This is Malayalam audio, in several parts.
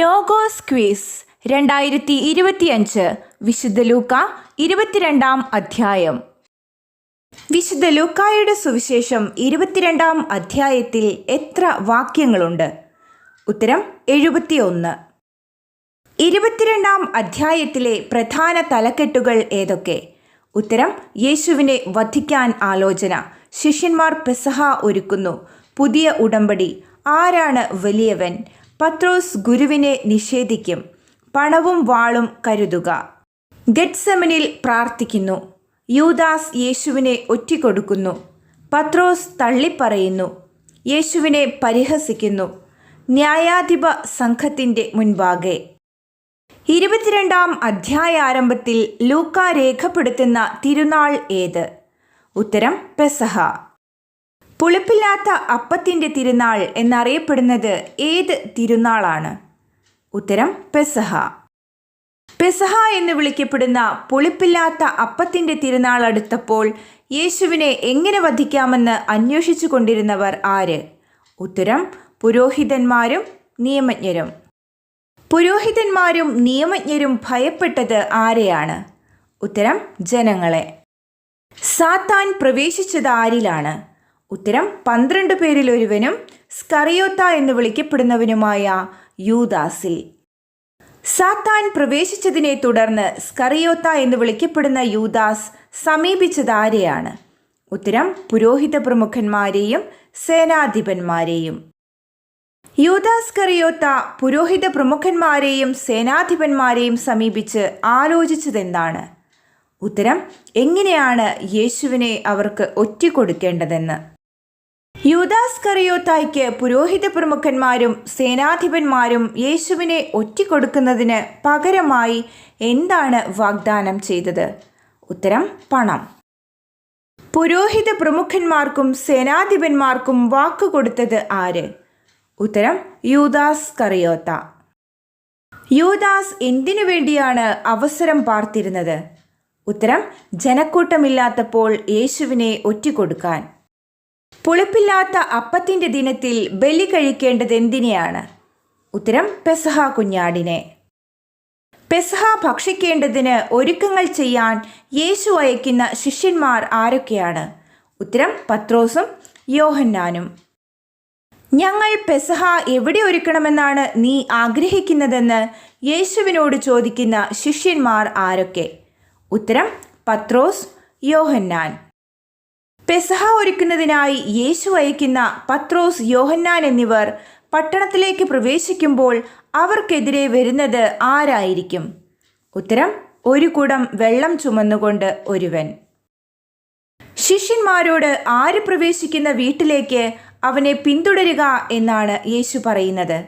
ലോഗോസ് ക്വീസ് രണ്ടായിരത്തി ഇരുപത്തിയഞ്ച് വിശുദ്ധ ലൂക്ക ഇരുപത്തിരണ്ടാം അധ്യായം. വിശുദ്ധ ലൂക്കായുടെ സുവിശേഷം ഇരുപത്തിരണ്ടാം അധ്യായത്തിൽ എത്ര വാക്യങ്ങളുണ്ട്? ഉത്തരം എഴുപത്തിയൊന്ന്. ഇരുപത്തിരണ്ടാം അധ്യായത്തിലെ പ്രധാന തലക്കെട്ടുകൾ ഏതൊക്കെ? ഉത്തരം യേശുവിനെ വധിക്കാൻ ആലോചന. ശിഷ്യന്മാർ പെസഹ ഒരുക്കുന്നു. പുതിയ ഉടമ്പടി. ആരാണ് വലിയവൻ? പത്രോസ് ഗുരുവിനെ നിഷേധിക്കും. പണവും വാളും കരുതുക. ഗഡ്സമനിൽ പ്രാർത്ഥിക്കുന്നു. യൂദാസ് യേശുവിനെ ഒറ്റിക്കൊടുക്കുന്നു. പത്രോസ് തള്ളിപ്പറയുന്നു. യേശുവിനെ പരിഹസിക്കുന്നു. ന്യായാധിപ സംഘത്തിന്റെ മുൻപാകെ. ഇരുപത്തിരണ്ടാം അധ്യായാരംഭത്തിൽ ലൂക്ക രേഖപ്പെടുത്തുന്ന തിരുനാൾ ഏത്? ഉത്തരം പെസഹ. പുളിപ്പില്ലാത്ത അപ്പത്തിന്റെ തിരുനാൾ എന്നറിയപ്പെടുന്നത് ഏത് തിരുനാളാണ്? ഉത്തരം പെസഹ. പെസഹ എന്ന് വിളിക്കപ്പെടുന്ന പുളിപ്പില്ലാത്ത അപ്പത്തിന്റെ തിരുനാൾ അടുത്തപ്പോൾ യേശുവിനെ എങ്ങനെ വധിക്കാമെന്ന് അന്വേഷിച്ചു കൊണ്ടിരുന്നവർ ആര്? ഉത്തരം പുരോഹിതന്മാരും നിയമജ്ഞരും. പുരോഹിതന്മാരും നിയമജ്ഞരും ഭയപ്പെട്ടത് ആരെയാണ്? ഉത്തരം ജനങ്ങളെ. സാത്താൻ പ്രവേശിച്ചത് ആരിലാണ്? ഉത്തരം പന്ത്രണ്ട് പേരിൽ ഒരുവനും സ്കറിയോത്ത എന്ന് വിളിക്കപ്പെടുന്നവനുമായ യൂദാസിൽ. സാത്താൻ പ്രവേശിച്ചതിനെ തുടർന്ന് സ്കറിയോത്ത എന്ന് വിളിക്കപ്പെടുന്ന യൂദാസ് സമീപിച്ചത് ആരെയാണ് ഉത്തരം പുരോഹിത പ്രമുഖന്മാരെയും സേനാധിപന്മാരെയും. യൂദാസ് കറിയോത്ത പുരോഹിത പ്രമുഖന്മാരെയും സേനാധിപന്മാരെയും സമീപിച്ച് ആലോചിച്ചതെന്താണ്? ഉത്തരം എങ്ങനെയാണ് യേശുവിനെ അവർക്ക് ഒറ്റിക്കൊടുക്കേണ്ടതെന്ന് യൂദാസ് കറിയോത്തായ്ക്ക് പുരോഹിത പ്രമുഖന്മാരും സേനാധിപന്മാരും യേശുവിനെ ഒറ്റിക്കൊടുക്കുന്നതിന് പകരമായി എന്താണ് വാഗ്ദാനം ചെയ്തത്? ഉത്തരം പണം. പുരോഹിത പ്രമുഖന്മാർക്കും സേനാധിപന്മാർക്കും വാക്കുകൊടുത്തത് ആര്? ഉത്തരം യൂദാസ് കറിയോത്ത. യൂദാസ് എന്തിനു വേണ്ടിയാണ് അവസരം പാർത്തിരുന്നത്? ഉത്തരം ജനക്കൂട്ടമില്ലാത്തപ്പോൾ യേശുവിനെ ഒറ്റിക്കൊടുക്കാൻ. പുളിപ്പില്ലാത്ത അപ്പത്തിന്റെ ദിനത്തിൽ ബലി കഴിക്കേണ്ടത് എന്തിനെയാണ്? ഉത്തരം പെസഹ കുഞ്ഞാടിനെ. പെസഹ ഭക്ഷിക്കേണ്ടതിന് ഒരുക്കങ്ങൾ ചെയ്യാൻ യേശു അയക്കുന്ന ശിഷ്യന്മാർ ആരൊക്കെയാണ്? ഉത്തരം പത്രോസും യോഹന്നാനും. ഞങ്ങൾ പെസഹ എവിടെ ഒരുക്കണമെന്നാണ് നീ ആഗ്രഹിക്കുന്നതെന്ന് യേശുവിനോട് ചോദിക്കുന്ന ശിഷ്യന്മാർ ആരൊക്കെ? ഉത്തരം പത്രോസ് യോഹന്നാൻ. പെസഹ ഒരുക്കുന്നതിനായി യേശു അയക്കുന്ന പത്രോസ് യോഹന്നാൻ എന്നിവർ പട്ടണത്തിലേക്ക് പ്രവേശിക്കുമ്പോൾ അവർക്കെതിരെ വരുന്നത് ആരായിരിക്കും? ഉത്തരം ഒരു കുടം വെള്ളം ചുമന്നുകൊണ്ട് ഒരുവൻ. ശിഷ്യന്മാരോട് ആര് പ്രവേശിക്കുന്ന വീട്ടിലേക്ക് അവനെ പിന്തുടരുക എന്നാണ് യേശു പറയുന്നത്.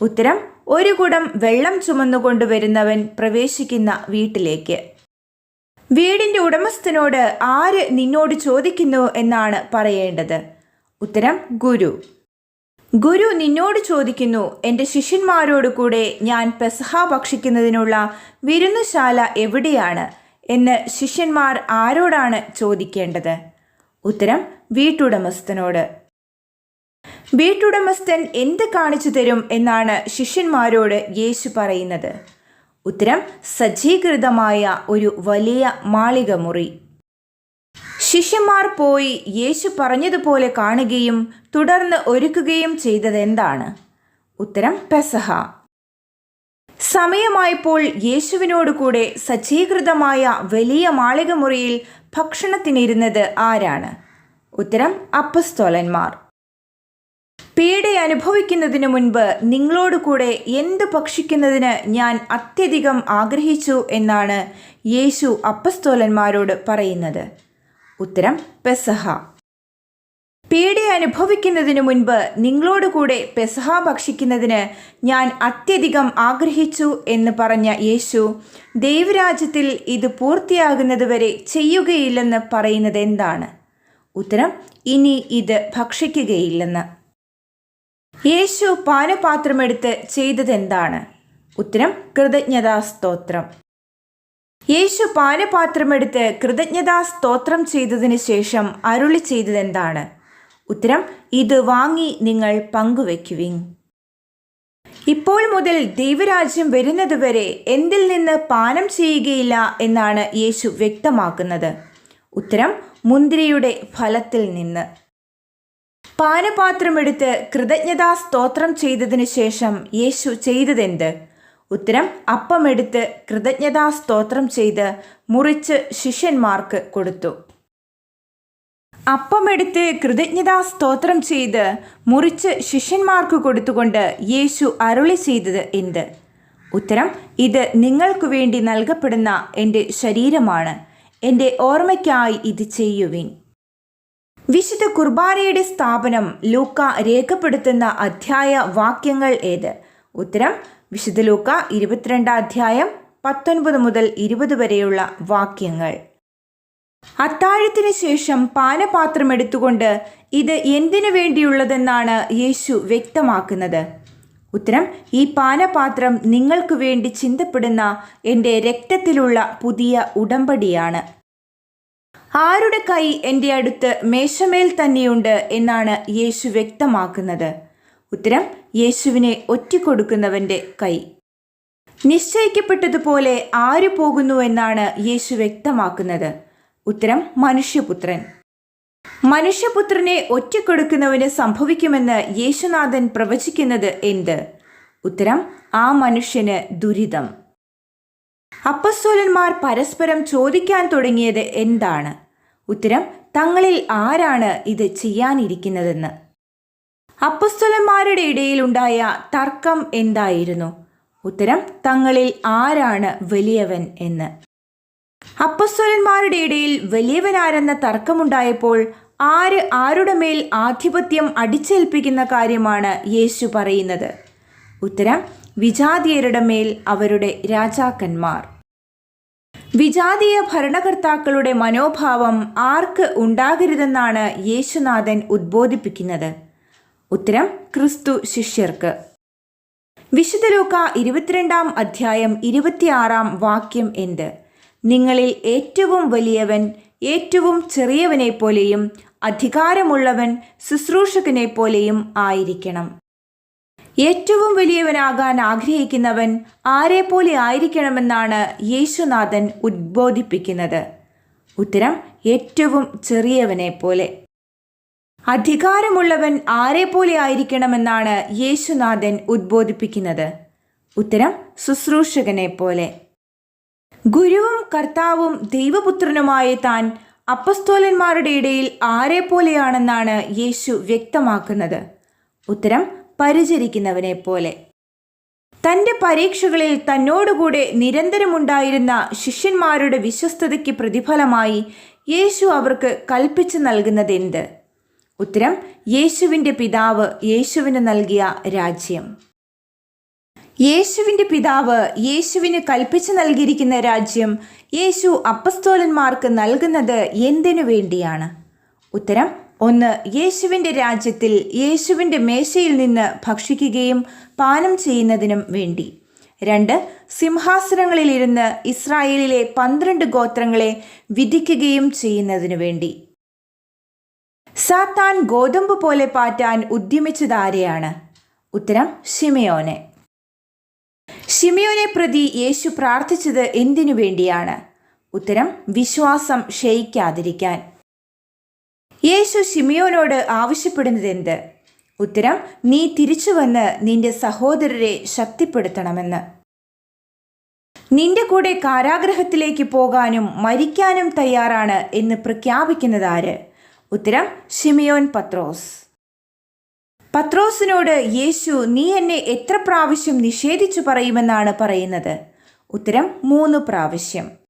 ഉത്തരം ഒരു കുടം വെള്ളം ചുമന്നുകൊണ്ട് വരുന്നവൻ പ്രവേശിക്കുന്ന വീട്ടിലേക്ക്. വീടിന്റെ ഉടമസ്ഥനോട് ആര് നിന്നോട് ചോദിക്കുന്നു എന്നാണ് പറയേണ്ടത്. ഉത്തരം ഗുരു. ഗുരു നിന്നോട് ചോദിക്കുന്നു എന്റെ ശിഷ്യന്മാരോട് കൂടെ ഞാൻ പെസഹ ഭക്ഷിക്കുന്നതിനുള്ള വിരുന്നുശാല എവിടെയാണ്? എന്ന് ശിഷ്യന്മാർ ആരോടാണ് ചോദിക്കേണ്ടത്? ഉത്തരം വീട്ടുടമസ്ഥനോട്. വീട്ടുടമസ്ഥൻ എന്ത് കാണിച്ചു തരും എന്നാണ് ശിഷ്യന്മാരോട് യേശു പറയുന്നത്. ഉത്തരം സജ്ജീകൃതമായ ഒരു വലിയ മാളിക മുറി ശിഷ്യന്മാർ പോയി യേശു പറഞ്ഞതുപോലെ കാണുകയും തുടർന്ന് ഒരുക്കുകയും ചെയ്തതെന്താണ്? ഉത്തരം പെസഹ. സമയമായപ്പോൾ യേശുവിനോട് കൂടെ സജ്ജീകൃതമായ വലിയ മാളിക മുറിയിൽ ഭക്ഷണത്തിനിരുന്നത് ആരാണ്? ഉത്തരം അപ്പസ്തോലന്മാർ. പീഡ അനുഭവിക്കുന്നതിന് മുൻപ് നിങ്ങളോട് കൂടെ എന്ത് ഭക്ഷിക്കുന്നതിന് ഞാൻ അത്യധികം ആഗ്രഹിച്ചു എന്നാണ് യേശു അപ്പസ്തോലന്മാരോട് പറയുന്നത്. ഉത്തരം പെസഹ. പേടി അനുഭവിക്കുന്നതിന് മുൻപ് നിങ്ങളോട് കൂടെ പെസഹ ഭക്ഷിക്കുന്നതിന് ഞാൻ അത്യധികം ആഗ്രഹിച്ചു എന്ന് പറഞ്ഞ യേശു ദൈവരാജ്യത്തിൽ ഇത് പൂർത്തിയാകുന്നതുവരെ ചെയ്യുകയില്ലെന്ന് പറയുന്നത് എന്താണ്? ഉത്തരം ഇനി ഇത് ഭക്ഷിക്കുകയില്ലെന്ന്. യേശു പാനപാത്രമെടുത്ത് ചെയ്തതെന്താണ്? ഉത്തരം കൃതജ്ഞതാ സ്തോത്രം യേശു പാനപാത്രമെടുത്ത് കൃതജ്ഞതാ സ്തോത്രം ചെയ്തതിന് ശേഷം അരുളി ചെയ്തതെന്താണ്? ഉത്തരം ഇത് വാങ്ങി നിങ്ങൾ പങ്കുവെക്കുവിൻ. ഇപ്പോൾ മുതൽ ദൈവരാജ്യം വരുന്നതുവരെ എന്തിൽ നിന്ന് പാനം ചെയ്യുകയില്ല എന്നാണ് യേശു വ്യക്തമാക്കുന്നത്. ഉത്തരം മുന്തിരിയുടെ ഫലത്തിൽ നിന്ന്. പാനപാത്രമെടുത്ത് കൃതജ്ഞതാ സ്തോത്രം ചെയ്തതിന് ശേഷം യേശു ചെയ്തതെന്ത്? ഉത്തരം അപ്പമെടുത്ത് കൃതജ്ഞതാ സ്തോത്രം ചെയ്ത് മുറിച്ച് ശിഷ്യന്മാർക്ക് കൊടുത്തു. അപ്പമെടുത്ത് കൃതജ്ഞതാ സ്തോത്രം ചെയ്ത് മുറിച്ച് ശിഷ്യന്മാർക്ക് കൊടുത്തുകൊണ്ട് യേശു അരുളി ചെയ്തത് എന്ത്? ഉത്തരം ഇത് നിങ്ങൾക്കു വേണ്ടി നൽകപ്പെടുന്ന എന്റെ ശരീരമാണ്. എന്റെ ഓർമ്മയ്ക്കായി ഇത് ചെയ്യുവിൻ. വിശുദ്ധ കുർബാനയുടെ സ്ഥാപനം ലൂക്ക രേഖപ്പെടുത്തുന്ന അധ്യായ വാക്യങ്ങൾ ഏത്? ഉത്തരം വിശുദ്ധ ലൂക്ക ഇരുപത്തിരണ്ടാം അധ്യായം പത്തൊൻപത് മുതൽ ഇരുപത് വരെയുള്ള വാക്യങ്ങൾ. അത്താഴത്തിന് ശേഷം പാനപാത്രം എടുത്തുകൊണ്ട് ഇത് എന്തിനു വേണ്ടിയുള്ളതെന്നാണ് യേശു വ്യക്തമാക്കുന്നത്. ഉത്തരം ഈ പാനപാത്രം നിങ്ങൾക്ക് വേണ്ടി ചിന്തപ്പെടുന്ന എന്റെ രക്തത്തിലുള്ള പുതിയ ഉടമ്പടിയാണ്. ആരുടെ കൈ എന്റെ അടുത്ത് മേശമേൽ തന്നെയുണ്ട് എന്നാണ് യേശു വ്യക്തമാക്കുന്നത്. ഉത്തരം യേശുവിനെ ഒറ്റിക്കൊടുക്കുന്നവന്റെ കൈ. നിശ്ചയിക്കപ്പെട്ടതുപോലെ ആര് പോകുന്നു എന്നാണ് യേശു വ്യക്തമാക്കുന്നത്. ഉത്തരം മനുഷ്യപുത്രൻ. മനുഷ്യപുത്രനെ ഒറ്റക്കൊടുക്കുന്നവന് സംഭവിക്കുമെന്ന് യേശുനാഥൻ പ്രവചിക്കുന്നത് എന്ത്? ഉത്തരം ആ മനുഷ്യന് ദുരിതം. അപ്പസ്തോലന്മാർ പരസ്പരം ചോദിക്കാൻ തുടങ്ങിയത് എന്താണ്? ഉത്തരം തങ്ങളിൽ ആരാണ് ഇത് ചെയ്യാനിരിക്കുന്നതെന്ന്. അപ്പസ്തോലന്മാരുടെ ഇടയിലുണ്ടായ തർക്കം എന്തായിരുന്നു? ഉത്തരം തങ്ങളിൽ ആരാണ് വലിയവൻ എന്ന്. അപ്പസ്വലന്മാരുടെ ഇടയിൽ വലിയവനാരെന്ന തർക്കമുണ്ടായപ്പോൾ ആര് ആരുടെ മേൽ ആധിപത്യം അടിച്ചേൽപ്പിക്കുന്ന കാര്യമാണ് യേശു പറയുന്നത്? ഉത്തരം വിജാതീയരുടെ മേൽ അവരുടെ രാജാക്കന്മാർ. വിജാതീയ ഭരണകർത്താക്കളുടെ മനോഭാവം ആർക്ക് ഉണ്ടാകരുതെന്നാണ് യേശുനാഥൻ ഉദ്ബോധിപ്പിക്കുന്നത്. ഉത്തരം ക്രിസ്തു ശിഷ്യർക്ക്. വിശുദ്ധ ലൂക്ക ഇരുപത്തിരണ്ടാം അധ്യായം ഇരുപത്തിയാറാം വാക്യം എന്ത്? നിങ്ങളിൽ ഏറ്റവും വലിയവൻ ഏറ്റവും ചെറിയവനെ പോലെയും അധികാരമുള്ളവൻ ശുശ്രൂഷകനെ പോലെയും ആയിരിക്കണം. ഏറ്റവും വലിയവനാകാൻ ആഗ്രഹിക്കുന്നവൻ ആരെപ്പോലെ ആയിരിക്കണമെന്നാണ് യേശുനാഥൻ ഉദ്ബോധിപ്പിക്കുന്നത്. ഉത്തരം ഏറ്റവും ചെറിയവനെ പോലെ. അധികാരമുള്ളവൻ ആരെപ്പോലെ ആയിരിക്കണമെന്നാണ് യേശുനാഥൻ ഉദ്ബോധിപ്പിക്കുന്നത്. ഉത്തരം ശുശ്രൂഷകനെ പോലെ. ഗുരുവും കർത്താവും ദൈവപുത്രനുമായ താൻ അപ്പസ്തോലന്മാരുടെ ഇടയിൽ ആരെ ആരെപ്പോലെയാണെന്നാണ് യേശു വ്യക്തമാക്കുന്നത്. ഉത്തരം പരിചരിക്കുന്നവനെ പോലെ തന്റെ പരീക്ഷകളിൽ തന്നോടുകൂടെ നിരന്തരമുണ്ടായിരുന്ന ശിഷ്യന്മാരുടെ വിശ്വസ്തതയ്ക്ക് പ്രതിഫലമായി യേശു അവർക്ക് കൽപ്പിച്ചു നൽകുന്നതെന്ത്? ഉത്തരം യേശുവിന്റെ പിതാവ് യേശുവിന് നൽകിയ രാജ്യം. യേശുവിന്റെ പിതാവ് യേശുവിന് കൽപ്പിച്ചു നൽകിയിരിക്കുന്ന രാജ്യം യേശു അപ്പസ്തോലന്മാർക്ക് നൽകുന്നത് എന്തിനു വേണ്ടിയാണ്? ഉത്തരം ഒന്ന് യേശുവിന്റെ രാജ്യത്തിൽ യേശുവിന്റെ മേശയിൽ നിന്ന് ഭക്ഷിക്കുകയും പാനം ചെയ്യുന്നതിനും വേണ്ടി. രണ്ട് സിംഹാസനങ്ങളിലിരുന്ന് ഇസ്രായേലിലെ പന്ത്രണ്ട് ഗോത്രങ്ങളെ വിധിക്കുകയും ചെയ്യുന്നതിനു വേണ്ടി. സാത്താൻ ഗോതമ്പ് പോലെ പാറ്റാൻ ഉദ്യമിച്ചതാരെയാണ്? ഉത്തരം ഷിമയോനെ ഷിമിയോനെ പ്രതി യേശു പ്രാർത്ഥിച്ചത് എന്തിനു വേണ്ടിയാണ്? ഉത്തരം വിശ്വാസം ക്ഷയിക്കാതിരിക്കാൻ. യേശു ഷിമിയോനോട് ആവശ്യപ്പെടുന്നത് എന്ത് ഉത്തരം നീ തിരിച്ചു വന്ന് നിന്റെ സഹോദരരെ ശക്തിപ്പെടുത്തണമെന്ന്. നിന്റെ കൂടെ കാരാഗ്രഹത്തിലേക്ക് പോകാനും മരിക്കാനും തയ്യാറാണ് എന്ന് പ്രഖ്യാപിക്കുന്നത് ആര്? ഉത്തരം ഷിമിയോൻ പത്രോസ്. പത്രോസിനോട് യേശു നീ എന്നെ എത്ര പ്രാവശ്യം നിഷേധിച്ചു പറയുമെന്നാണ് പറയുന്നത്? ഉത്തരം മൂന്ന് പ്രാവശ്യം.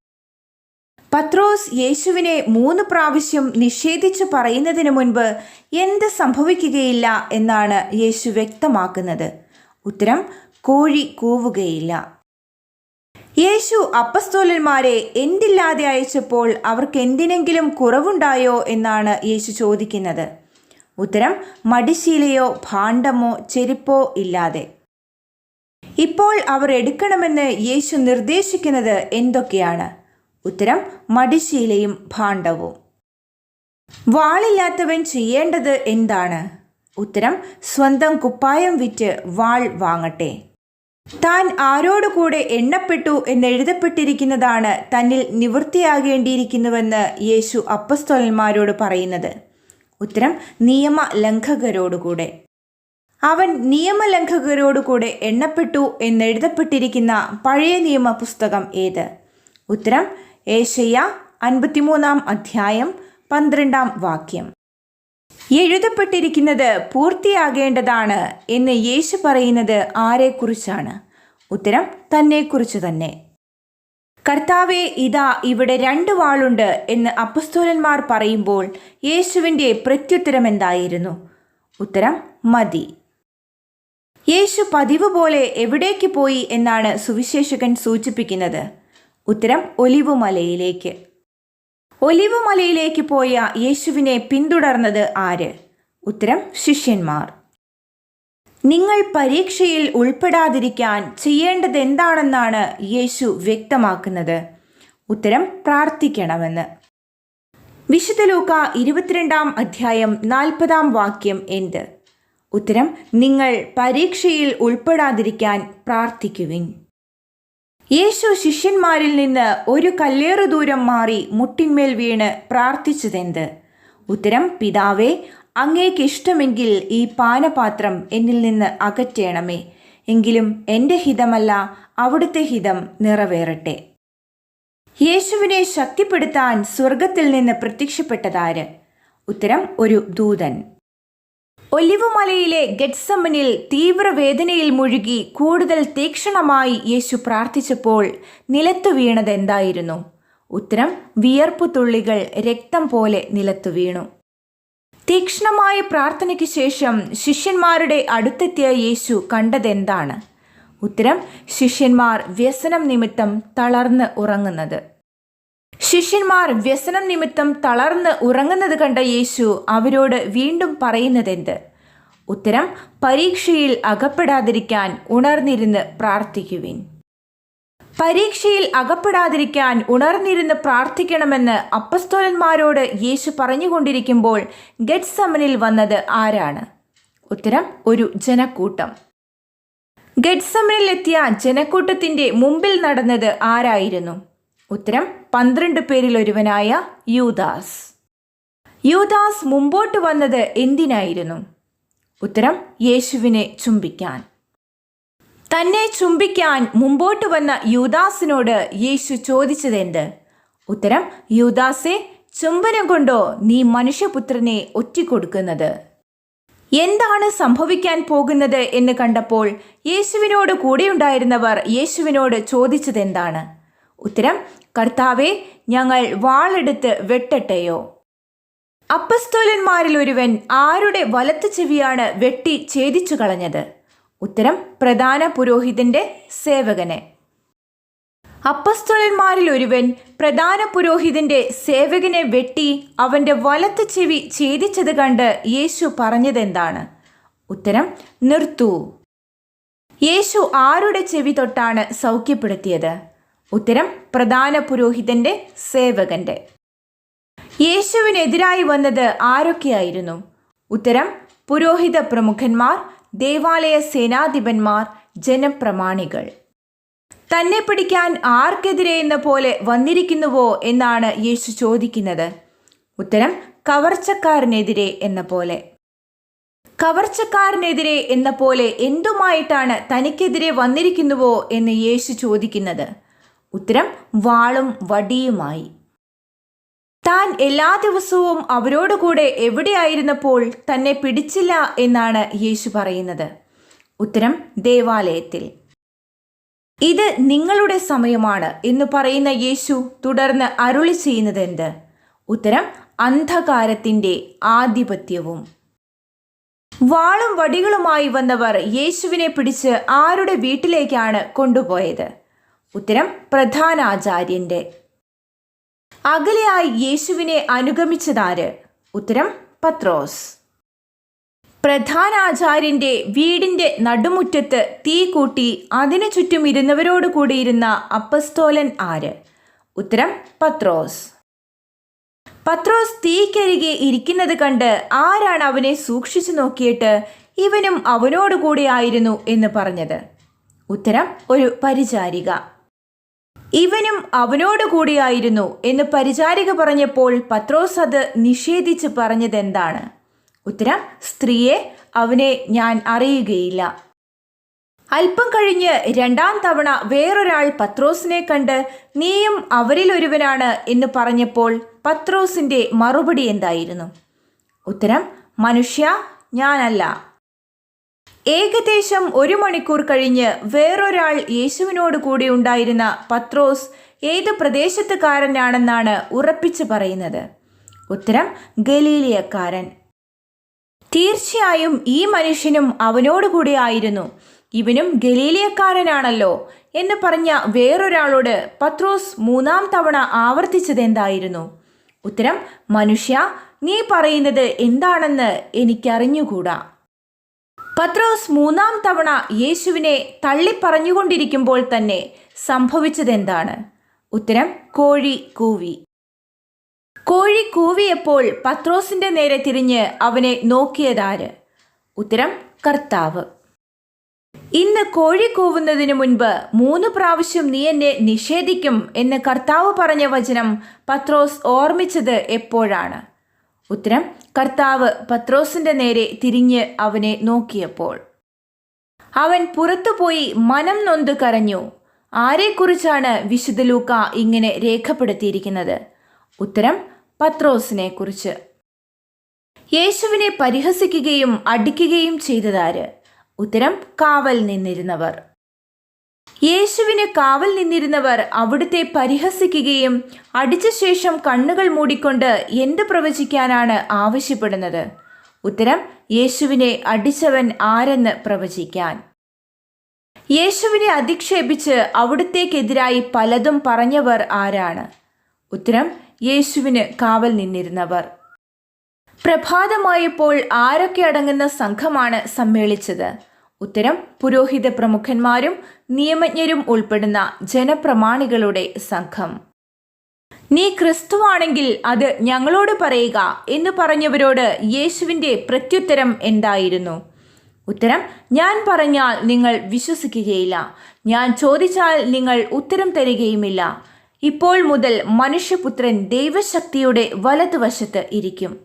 പത്രോസ് യേശുവിനെ മൂന്ന് പ്രാവശ്യം നിഷേധിച്ചു പറയുന്നതിന് മുൻപ് എന്ത് സംഭവിക്കുകയില്ല എന്നാണ് യേശു വ്യക്തമാക്കുന്നത്. ഉത്തരം കോഴി കൂവുകയില്ല. യേശു അപ്പസ്തോലന്മാരെ എന്തില്ലാതെ അയച്ചപ്പോൾ അവർക്ക് എന്തിനെങ്കിലും കുറവുണ്ടായോ എന്നാണ് യേശു ചോദിക്കുന്നത്. ഉത്തരം മടിശീലയോ ഭാണ്ഡമോ ചെരുപ്പോ ഇല്ലാതെ. ഇപ്പോൾ അവർ എടുക്കണമെന്ന് യേശു നിർദ്ദേശിക്കുന്നത് എന്തൊക്കെയാണ്? ഉത്തരം മടിശീലയും ഭാണ്ഡവും. വാളില്ലാത്തവൻ ചെയ്യേണ്ടത് എന്താണ്? ഉത്തരം സ്വന്തം കുപ്പായം വിറ്റ് വാൾ വാങ്ങട്ടെ. താൻ ആരോടുകൂടെ എണ്ണപ്പെട്ടു എന്നെഴുതപ്പെട്ടിരിക്കുന്നതാണ് തന്നിൽ നിവൃത്തിയാകേണ്ടിയിരിക്കുന്നുവെന്ന് യേശു അപ്പസ്തോലന്മാരോട് പറയുന്നത്. ഉത്തരം നിയമ ലംഘകരോടുകൂടെ അവൻ നിയമലംഘകരോടുകൂടെ എണ്ണപ്പെട്ടു എന്നെഴുതപ്പെട്ടിരിക്കുന്ന പഴയ നിയമ പുസ്തകം ഏത്? ഉത്തരം ഏഷ്യ അൻപത്തിമൂന്നാം അധ്യായം പന്ത്രണ്ടാം വാക്യം. എഴുതപ്പെട്ടിരിക്കുന്നത് പൂർത്തിയാകേണ്ടതാണ് എന്ന് യേശു പറയുന്നത് ആരെക്കുറിച്ചാണ്? ഉത്തരം തന്നെക്കുറിച്ച് തന്നെ. കർത്താവെ ഇതാ ഇവിടെ രണ്ട് വാളുണ്ട് എന്ന് അപ്പസ്തോലന്മാർ പറയുമ്പോൾ യേശുവിന്റെ പ്രത്യുത്തരം എന്തായിരുന്നു? ഉത്തരം മതി. യേശു പതിവ് പോലെ എവിടേക്ക് പോയി എന്നാണ് സുവിശേഷകൻ സൂചിപ്പിക്കുന്നത്. ഉത്തരം ഒലിവുമലയിലേക്ക്. ഒലിവുമലയിലേക്ക് പോയ യേശുവിനെ പിന്തുടർന്നത് ആര്? ഉത്തരം ശിഷ്യന്മാർ. നിങ്ങൾ പരീക്ഷയിൽ ഉൾപ്പെടാതിരിക്കാൻ ചെയ്യേണ്ടത് എന്താണെന്നാണ് യേശു വ്യക്തമാക്കുന്നത്. ഉത്തരം പ്രാർത്ഥിക്കണമെന്ന്. വിശുദ്ധ ലൂക്ക ഇരുപത്തിരണ്ടാം അധ്യായം നാൽപ്പതാം വാക്യം എന്ത്? ഉത്തരം നിങ്ങൾ പരീക്ഷയിൽ ഉൾപ്പെടാതിരിക്കാൻ പ്രാർത്ഥിക്കുവിൻ. യേശു ശിഷ്യന്മാരിൽ നിന്ന് ഒരു കല്ലേറു ദൂരം മാറി മുട്ടിന്മേൽ വീണ് പ്രാർത്ഥിച്ചതെന്ത്? ഉത്തരം പിതാവേ അങ്ങേക്ക് ഇഷ്ടമെങ്കിൽ ഈ പാനപാത്രം എന്നിൽ നിന്ന് അകറ്റേണമേ. എങ്കിലും എന്റെ ഹിതമല്ല അവിടുത്തെ ഹിതം നിറവേറട്ടെ. യേശുവിനെ ശക്തിപ്പെടുത്താൻ സ്വർഗത്തിൽ നിന്ന് പ്രത്യക്ഷപ്പെട്ടതാര്? ഉത്തരം ഒരു ദൂതൻ. ഒലിവുമലയിലെ ഗെറ്റ്സമ്മനിൽ തീവ്രവേദനയിൽ മുഴുകി കൂടുതൽ തീക്ഷണമായി യേശു പ്രാർത്ഥിച്ചപ്പോൾ നിലത്തു വീണത് എന്തായിരുന്നു? ഉത്തരം വിയർപ്പു തുള്ളികൾ രക്തം പോലെ നിലത്തു വീണു. തീക്ഷണമായ പ്രാർത്ഥനയ്ക്ക് ശേഷം ശിഷ്യന്മാരുടെ അടുത്തെത്തിയ യേശു കണ്ടതെന്താണ് ഉത്തരം ശിഷ്യന്മാർ വ്യസനം നിമിത്തം തളർന്ന് ഉറങ്ങുന്നത്. ശിഷ്യന്മാർ വ്യസനം നിമിത്തം തളർന്ന് ഉറങ്ങുന്നത് കണ്ട യേശു അവരോട് വീണ്ടും പറയുന്നതെന്ത്? ഉത്തരം പരീക്ഷയിൽ അകപ്പെടാതിരിക്കാൻ ഉണർന്നിരുന്ന് പ്രാർത്ഥിക്കുവിൻ. പരീക്ഷയിൽ അകപ്പെടാതിരിക്കാൻ ഉണർന്നിരുന്ന് പ്രാർത്ഥിക്കണമെന്ന് അപ്പസ്തോലന്മാരോട് യേശു പറഞ്ഞുകൊണ്ടിരിക്കുമ്പോൾ ഗഡ്സമനിൽ വന്നത് ആരാണ്? ഉത്തരം ഒരു ജനക്കൂട്ടം. ഗഡ്സമനിലെത്തിയ ജനക്കൂട്ടത്തിന്റെ മുമ്പിൽ നടന്നത് ആരായിരുന്നു? ഉത്തരം പന്ത്രണ്ട് പേരിൽ ഒരുവനായ യൂദാസ്. യൂദാസ് മുമ്പോട്ട് വന്നത് എന്തിനായിരുന്നു? ഉത്തരം യേശുവിനെ ചുംബിക്കാൻ. തന്നെ ചുംബിക്കാൻ മുമ്പോട്ട് വന്ന യൂദാസിനോട് യേശു ചോദിച്ചതെന്ത്? ഉത്തരം യൂദാസെ ചുംബനം കൊണ്ടോ നീ മനുഷ്യപുത്രനെ ഒറ്റിക്കൊടുക്കുന്നത്? എന്താണ് സംഭവിക്കാൻ പോകുന്നത് എന്ന് കണ്ടപ്പോൾ യേശുവിനോട് കൂടെയുണ്ടായിരുന്നവർ യേശുവിനോട് ചോദിച്ചതെന്താണ്? ഉത്തരം കർത്താവെ ഞങ്ങൾ വാളെടുത്ത് വെട്ടട്ടെയോ? അപ്പസ്തോലന്മാരിൽ ഒരുവൻ ആരുടെ വലത്ത് ചെവിയാണ് വെട്ടി ഛേദിച്ചു കളഞ്ഞത് ഉത്തരം പ്രധാന പുരോഹിതന്റെ സേവകനെ. അപ്പസ്തോലന്മാരിൽ ഒരുവൻ പ്രധാന പുരോഹിതന്റെ സേവകനെ വെട്ടി അവന്റെ വലത്ത് ചെവി ഛേദിച്ചത് കണ്ട് യേശു പറഞ്ഞതെന്താണ്? ഉത്തരം നിർത്തൂ. യേശു ആരുടെ ചെവി തൊട്ടാണ് സൗഖ്യപ്പെടുത്തിയത്? ഉത്തരം പ്രധാന പുരോഹിതന്റെ സേവകന്റെ. യേശുവിനെതിരായി വന്നത് ആരൊക്കെയായിരുന്നു? ഉത്തരം പുരോഹിത പ്രമുഖന്മാർ ദേവാലയ സേനാധിപന്മാർ ജനപ്രമാണികൾ. തന്നെ പിടിക്കാൻ ആർക്കെതിരെ എന്ന പോലെ വന്നിരിക്കുന്നുവോ എന്നാണ് യേശു ചോദിക്കുന്നത്. ഉത്തരം കവർച്ചക്കാരനെതിരെ എന്ന പോലെ. കവർച്ചക്കാരനെതിരെ എന്ന പോലെ എന്തുമായിട്ടാണ് തനിക്കെതിരെ വന്നിരിക്കുന്നുവോ എന്ന് യേശു ചോദിക്കുന്നത്? ഉത്തരം വാളും വടിയുമായി. താൻ എല്ലാ ദിവസവും അവരോടുകൂടെ എവിടെയായിരുന്നപ്പോൾ തന്നെ പിടിച്ചില്ല എന്നാണ് യേശു പറയുന്നത്. ഉത്തരം ദേവാലയത്തിൽ. ഇത് നിങ്ങളുടെ സമയമാണ് എന്ന് പറയുന്ന യേശു തുടർന്ന് അരുളി ചെയ്യുന്നത് എന്ത്? ഉത്തരം അന്ധകാരത്തിന്റെ ആധിപത്യവും. വാളും വടികളുമായി വന്നവർ യേശുവിനെ പിടിച്ച് ആരുടെ വീട്ടിലേക്കാണ് കൊണ്ടുപോയത്? ഉത്തരം പ്രധാനാചാര്യന്റെ അകലെയായി യേശുവിനെ അനുഗമിച്ചതാര്? ഉത്തരം പത്രോസ്. പ്രധാനാചാര്യന്റെ വീടിന്റെ നടുമുറ്റത്ത് തീ കൂട്ടി അതിനു ചുറ്റും ഇരുന്നവരോട് കൂടിയിരുന്ന അപ്പസ്തോലൻ ആര്? ഉത്തരം പത്രോസ്. പത്രോസ് തീക്കരികെ ഇരിക്കുന്നത് കണ്ട് ആരാണ് അവനെ സൂക്ഷിച്ചു നോക്കിയിട്ട് ഇവനും അവനോട് ആയിരുന്നു എന്ന് പറഞ്ഞത്? ഉത്തരം ഒരു പരിചാരിക. ഇവനും അവനോട് കൂടിയായിരുന്നു എന്ന് പരിചാരിക പറഞ്ഞപ്പോൾ പത്രോസ് അത് നിഷേധിച്ച് പറഞ്ഞതെന്താണ്? ഉത്തരം സ്ത്രീയെ അവനെ ഞാൻ അറിയുകയില്ല. അല്പം കഴിഞ്ഞ് രണ്ടാം തവണ വേറൊരാൾ പത്രോസിനെ കണ്ട് നീയും അവരിൽ ഒരുവനാണ് എന്ന് പറഞ്ഞപ്പോൾ പത്രോസിന്റെ മറുപടി എന്തായിരുന്നു? ഉത്തരം മനുഷ്യ ഞാനല്ല. ഏകദേശം ഒരു മണിക്കൂർ കഴിഞ്ഞ് വേറൊരാൾ യേശുവിനോട് കൂടി ഉണ്ടായിരുന്ന പത്രോസ് ഏത് പ്രദേശത്തുകാരനാണെന്നാണ് ഉറപ്പിച്ചു പറയുന്നത്? ഉത്തരം ഗലീലിയക്കാരൻ. തീർച്ചയായും ഈ മനുഷ്യനും അവനോട് കൂടി ആയിരുന്നു. ഇവനും ഗലീലിയക്കാരനാണല്ലോ എന്ന് പറഞ്ഞ വേറൊരാളോട് പത്രോസ് മൂന്നാം തവണ ആവർത്തിച്ചത് എന്തായിരുന്നു ഉത്തരം മനുഷ്യ നീ പറയുന്നത് എന്താണെന്ന് എനിക്കറിഞ്ഞുകൂടാ. പത്രോസ് മൂന്നാം തവണ യേശുവിനെ തള്ളിപ്പറഞ്ഞുകൊണ്ടിരിക്കുമ്പോൾ തന്നെ സംഭവിച്ചതെന്താണ്? ഉത്തരം കോഴി കൂവി. കോഴി കൂവിയപ്പോൾ പത്രോസിന്റെ നേരെ തിരിഞ്ഞ് അവനെ നോക്കിയതാര്? ഉത്തരം കർത്താവ്. ഇന്ന് കോഴി കൂവുന്നതിന് മുൻപ് മൂന്ന് പ്രാവശ്യം നീ എന്നെ നിഷേധിക്കും എന്ന് കർത്താവ് പറഞ്ഞ വചനം പത്രോസ് ഓർമ്മിച്ചത് എപ്പോഴാണ്? ഉത്തരം കർത്താവ് പത്രോസിന്റെ നേരെ തിരിഞ്ഞ് അവനെ നോക്കിയപ്പോൾ. അവൻ പുറത്തുപോയി മനം നൊന്ത് കരഞ്ഞു. ആരെക്കുറിച്ചാണ് വിശുദ്ധ ലൂക്ക ഇങ്ങനെ രേഖപ്പെടുത്തിയിരിക്കുന്നത്? ഉത്തരം പത്രോസിനെ കുറിച്ച് യേശുവിനെ പരിഹസിക്കുകയും അടിക്കുകയും ചെയ്തതാര്? ഉത്തരം കാവൽ നിന്നിരുന്നവർ. യേശുവിന് കാവൽ നിന്നിരുന്നവർ അവിടുത്തെ പരിഹസിക്കുകയും അടിച്ച ശേഷം കണ്ണുകൾ മൂടിക്കൊണ്ട് എന്ത് പ്രവചിക്കാനാണ് ആവശ്യപ്പെടുന്നത്? ഉത്തരം യേശുവിനെ അടിച്ചവൻ ആരെന്ന് പ്രവചിക്കാൻ. യേശുവിനെ അധിക്ഷേപിച്ച് അവിടുത്തേക്കെതിരായി പലതും പറഞ്ഞവർ ആരാണ്? ഉത്തരം യേശുവിന് കാവൽ നിന്നിരുന്നവർ. പ്രഭാതമായപ്പോൾ ആരൊക്കെ അടങ്ങുന്ന സംഘമാണ് സമ്മേളിച്ചത്? ഉത്തരം പുരോഹിത പ്രമുഖന്മാരും നിയമജ്ഞരും ഉൾപ്പെടുന്ന ജനപ്രമാണികളുടെ സംഘം. നീ ക്രിസ്തുവാണെങ്കിൽ അത് ഞങ്ങളോട് പറയുക എന്ന് പറഞ്ഞവരോട് യേശുവിന്റെ പ്രത്യുത്തരം എന്തായിരുന്നു? ഉത്തരം ഞാൻ പറഞ്ഞാൽ നിങ്ങൾ വിശ്വസിക്കുകയില്ല. ഞാൻ ചോദിച്ചാൽ നിങ്ങൾ ഉത്തരം തരികയുമില്ല. ഇപ്പോൾ മുതൽ മനുഷ്യപുത്രൻ ദൈവശക്തിയുടെ വലതുവശത്ത് ഇരിക്കും.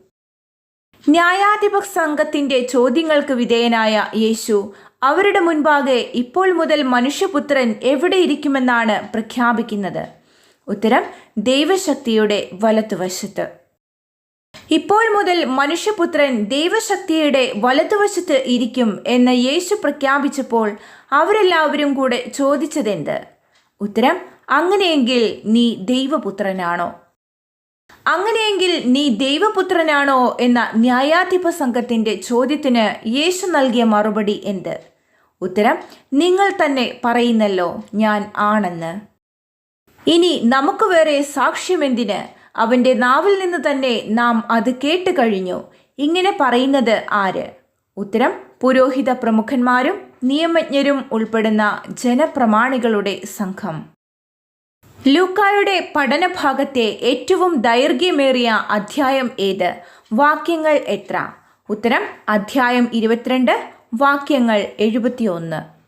ന്യായാധിപ സംഘത്തിന്റെ ചോദ്യങ്ങൾക്ക് വിധേയനായ യേശു അവരുടെ മുൻപാകെ ഇപ്പോൾ മുതൽ മനുഷ്യപുത്രൻ എവിടെ ഇരിക്കുമെന്നാണ് പ്രഖ്യാപിക്കുന്നത്. ഉത്തരം ദൈവശക്തിയുടെ വലതുവശത്ത് ഇപ്പോൾ മുതൽ മനുഷ്യപുത്രൻ ദൈവശക്തിയുടെ വലതുവശത്ത് ഇരിക്കും എന്ന് യേശു പ്രഖ്യാപിച്ചപ്പോൾ അവരെല്ലാവരും കൂടെ ചോദിച്ചതെന്ത്? ഉത്തരം അങ്ങനെയെങ്കിൽ നീ ദൈവപുത്രനാണോ? അങ്ങനെയെങ്കിൽ നീ ദൈവപുത്രനാണോ എന്ന ന്യായാധിപ സംഘത്തിന്റെ ചോദ്യത്തിന് യേശു നൽകിയ മറുപടി എന്ത്? ഉത്തരം നിങ്ങൾ തന്നെ പറയുന്നല്ലോ ഞാൻ ആണെന്ന്. ഇനി നമുക്ക് വേറെ സാക്ഷ്യമെന്തിന്? അവന്റെ നാവിൽ നിന്ന് തന്നെ നാം അത് കേട്ട് കഴിഞ്ഞു. ഇങ്ങനെ പറയുന്നത് ആര്? ഉത്തരം പുരോഹിത പ്രമുഖന്മാരും നിയമജ്ഞരും ഉൾപ്പെടുന്ന ജനപ്രമാണികളുടെ സംഘം. ലൂക്കായുടെ പഠനഭാഗത്തെ ഏറ്റവും ദൈർഘ്യമേറിയ അധ്യായം ഏത്? വാക്യങ്ങൾ എത്ര? ഉത്തരം അധ്യായം ഇരുപത്തിരണ്ട് വാക്യങ്ങൾ എഴുപത്തിയൊന്ന്.